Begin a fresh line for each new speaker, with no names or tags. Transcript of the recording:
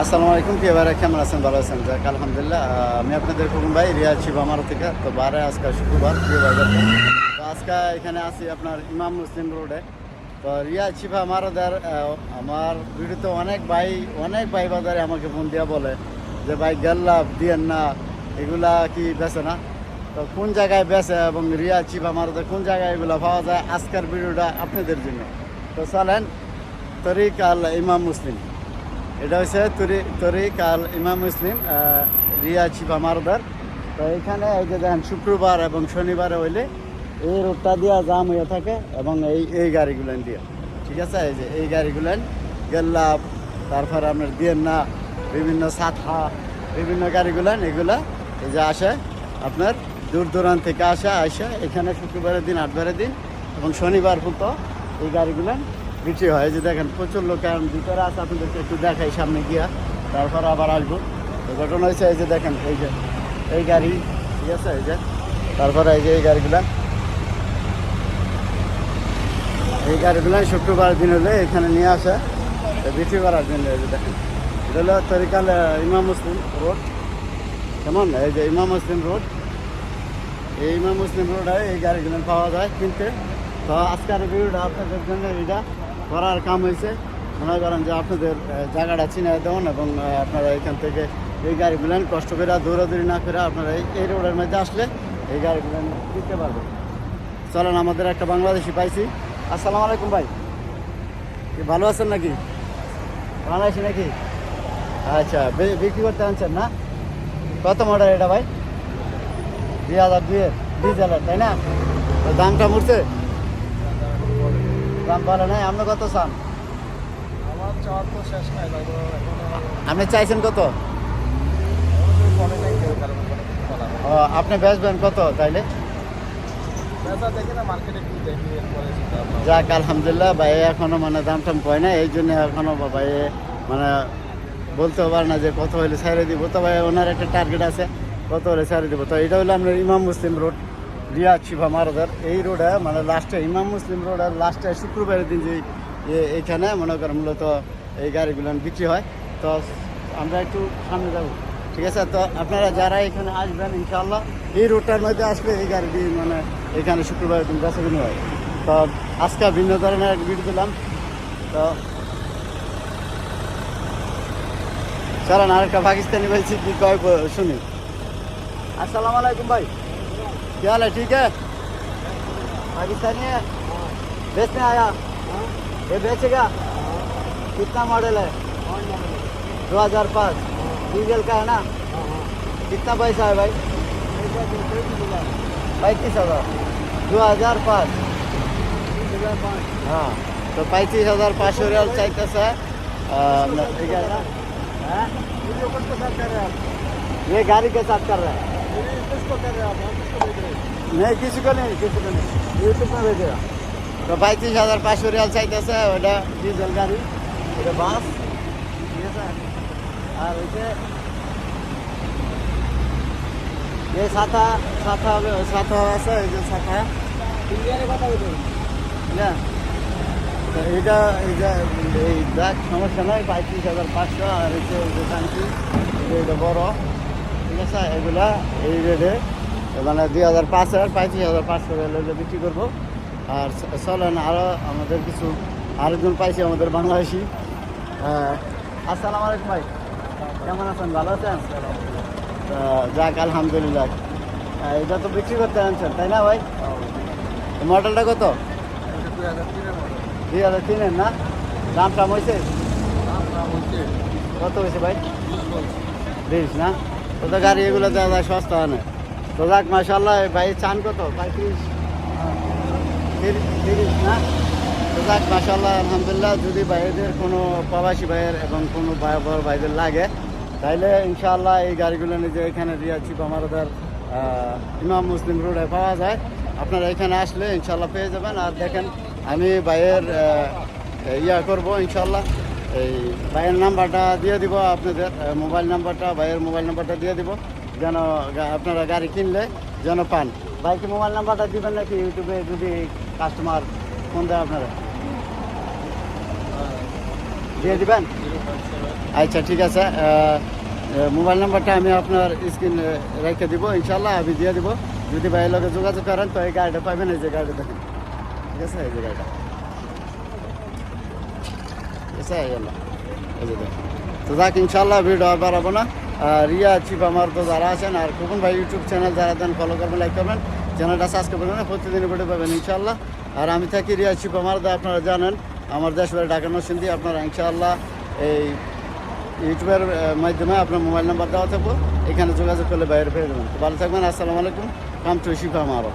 আসসালামু আলাইকুম, প্রিয় ভাইরা, কেমন আছেন? ভালো আছেন? যাক, আলহামদুলিল্লাহ। আমি আপনাদের খুকুম ভাই রিয়াজ শিব আমার থেকে। তো বারে আজকে শুক্রবার, প্রিয় ভাই তো আজকে এখানে আছি আপনার ইমাম মুসলিম রোডে। তো রিয়াজ শিবা আমার আমার ভিডিওতে অনেক ভাই অনেক ভাই বাজারে আমাকে ফোন দিয়া বলে যে, ভাই গেল্লাভ দিয়েন না। এগুলা কি বেছে না? তো কোন জায়গায় বেছে এবং রিয়াজ শিবা আমার কোন জায়গায় এগুলো পাওয়া যায়? আজকের ভিডিওটা আপনাদের জন্য। তো চলেন তরিক আল ইমাম মুসলিম। এটা হচ্ছে তরি তরিক আল ইমাম মুসলিম রিয়া চিপা মারদার তো এখানে এই যে দেখেন, শুক্রবার এবং শনিবারে হইলে এই রোডটা দিয়া জাম হয়ে থাকে এবং এই এই গাড়িগুলো দিয়ে। ঠিক আছে? এই যে এই গাড়িগুলো গেল্লাপ তারপরে আপনার দিয়েনা বিভিন্ন সাথা, বিভিন্ন গাড়িগুলো, এগুলা এই যে আসে, আপনার দূর দূরান্ত থেকে আসে আসে। এখানে শুক্রবারের দিন, আটবারের দিন এবং শনিবার পর্যন্ত এই গাড়িগুলো বিক্রি হয়। যে দেখেন, প্রচুর লোক এখন ভিতরে আছে, আপনাদেরকে একটু দেখাই সামনে গিয়া, তারপর আবার আসব। তো ঘটনা হয়েছে, এই যে দেখেন, এই যে, এই গাড়ি, ঠিক আছে, এই যে, তারপরে এই যে এই গাড়িগুলা। এই গাড়িগুলো শুক্রবার দিন হলে এখানে নিয়ে আসে বিক্রি করার জন্য, এই যে দেখেন। এটা হলো তরিকাল ইমাম মুসলিম রোড। কেমন? এই যে ইমাম মুসলিম রোড। এই ইমাম মুসলিম রোডে এই গাড়িগুলো পাওয়া যায় কিনতে। তো আজকের ভিডিওটা আপনাদের জন্য এটা করার কাম হয়েছে। মনে করেন যে আপনাদের জায়গাটা চিনে দেবেন এবং আপনারা এখান থেকে এই গাড়িগুলো কষ্ট করে দৌড়াদৌড়ি না করে আপনারা এই- রোডের মধ্যে আসলে এই গাড়িগুলো দিতে পারবেন। চলেন, আমাদের একটা বাংলাদেশি পাইছি। আসসালামু আলাইকুম ভাই। ভালো আছেন নাকি? বাংলাদেশি নাকি? আচ্ছা বিক্রি করতে আনছেন না? কত মডেল এটা ভাই? দুই হাজার দুইয়ের, ডিজেলের, তাই না? দামটা মরছে? দাম বলে নাই? আপনি কত চান?
আমার চাওয়ার তো শেষ নাই
আপনি চাইছেন কত? ও, আপনি বেচবেন কত তাইলে। যাক আলহামদুলিল্লাহ ভাই এখনও মানে দাম টাম কয় না এই জন্য এখনও ভাই মানে বলতে পারে না যে কত হলে ছেড়ে দিব। তো ভাই ওনার একটা টার্গেট আছে কত হলে ছেড়ে দিব। তো এটা হলো আপনার ইমাম মুসলিম রোড রিয়া চিভা মারাদার এই রোডে মানে লাস্টে ইমাম মুসলিম রোডে লাস্টে শুক্রবারের দিন যে এইখানে মনে করেন মূলত এই গাড়িগুলো বিক্রি হয়। তো আমরা একটু সামনে যাব। ঠিক আছে? তো আপনারা যারা এখানে আসবেন, ইনশাআল্লাহ, এই রোডটার মধ্যে আসলে এই গাড়িটি মানে এখানে শুক্রবারের দিন বেচাকেনি হয়। তো আজকে ভিন্ন ধরনের ভিড় দিলাম। তো চলেন, আরেকটা পাকিস্তানি বলছি, কি কয়, শুনি। আসসালাম আলাইকুম ভাই। क्या हाल है? ठीक है? पाकिस्तानी है? बेचने आया? ये बेचेगा? कितना मॉडल है? दो हज़ार पाँच। डीजल का है ना? कितना पैसा है भाई? पैंतीस हज़ार। दो हज़ार पाँच। हाँ तो पैंतीस हज़ार पाँच सौ रियाल चाहिए सर। ठीक है ना?
वीडियो के साथ कर रहे आप?
ये गाड़ी के साथ कर रहा है? নেই কিছু কা কিছু কা নেই ইউটিউব না দেখে তো পঁয়ত্রিশ হাজার পাঁচশো রিয়াল চাইতেছে ওটা ডিজেল গাড়ি এটা বাস ঠিক আছে? আর হচ্ছে এই ছাতা সাথা হবে সাথা আছে এই যে
ছাতা।
না এইটা এই যে এই দেখ সমস্যা নয় পঁয়ত্রিশ হাজার পাঁচশো আর হচ্ছে যে শান্তি এটা বড় ঠিক আছে? এগুলা এই রেটে মানে দুই হাজার পাঁচ হাজার পঁয়ত্রিশ হাজার পাঁচশো রেলে বিক্রি করব। আর চলেন আরও আমাদের কিছু আরেকজন পাইছি আমাদের বাংলাদেশি। হ্যাঁ আসসালামু আলাইকুম ভাই। কেমন আছেন? ভালো আছেন? যাক আলহামদুলিল্লাহ। এটা তো বিক্রি করতে আনছেন তাই না ভাই? মডেলটা কত?
দুই হাজার তিনের
না? দাম টাম হয়েছে কত হয়েছে ভাই?
বিশ
না? তো তো গাড়ি এগুলো দেওয়া যায় সস্তা হয় না? তো যাক মাসাল্লাহ ভাই, চান কত? পঁয়ত্রিশ। তিরিশ না? তো যাক মাসাল্লাহ আলহামদুলিল্লাহ, যদি ভাইদের কোনো প্রবাসী ভাইয়ের এবং কোনো ভাই বড় ভাইদের লাগে, তাইলে ইনশাআল্লাহ এই গাড়িগুলো নিজে এখানে দিয়েছি আমাদের ইমাম মুসলিম রোডে পাওয়া যায়। আপনারা এখানে আসলে ইনশাল্লাহ পেয়ে যাবেন। আর দেখেন, আমি ভাইয়ের ইয়া করব ইনশাল্লাহ এই ভাইয়ের নাম্বারটা দিয়ে দিব আপনাদের মোবাইল নাম্বারটা, ভাইয়ের মোবাইল নাম্বারটা দিয়ে দিব। যেন আপনারা গাড়ি কিনলে যেন পান। ভাইকে মোবাইল নাম্বারটা দিবেন নাকি ইউটিউবে যদি কাস্টমার ফোন দেয় আপনারা? দিয়ে দিবেন? আচ্ছা ঠিক আছে। মোবাইল নাম্বারটা আমি আপনার স্ক্রিন রেখে দিব ইনশাল্লাহ আমি দিয়ে দিব। যদি ভাইয়ের লোকে যোগাযোগ করেন তো এই গাড়িটা পাবেন, এই যে গাড়িটা দেখেন। ঠিক আছে, এই যে গাড়িটা। ঠিক আছে, এই যে দেখেন। তো যাক ইনশাল্লাহ ভিডিও আর বাড়াবো না। রিয়া চিপ আমার তো যারা আছেন আর খোকন ভাই ইউটিউব চ্যানেল যারা দেন ফলো করবেন লাইক করবেন চ্যানেলটা সাবস্ক্রাইব করবেন প্রতিদিন ভিডিও পাবেন ইনশাল্লাহ আর আমি থাকি রিয়া চিপ আমার আপনারা জানেন, আমার দেশ বাড়ি ঢাকা নরসিংদী, আপনারা ইনশাল্লাহ এই ইউটিউবের মাধ্যমে আপনার মোবাইল নাম্বার দেওয়া থাকব, এখানে যোগাযোগ করলে বাইরে যাবেন। তো ভালো থাকবেন, আসসালামু আলাইকুম কাম টু শিফা মারো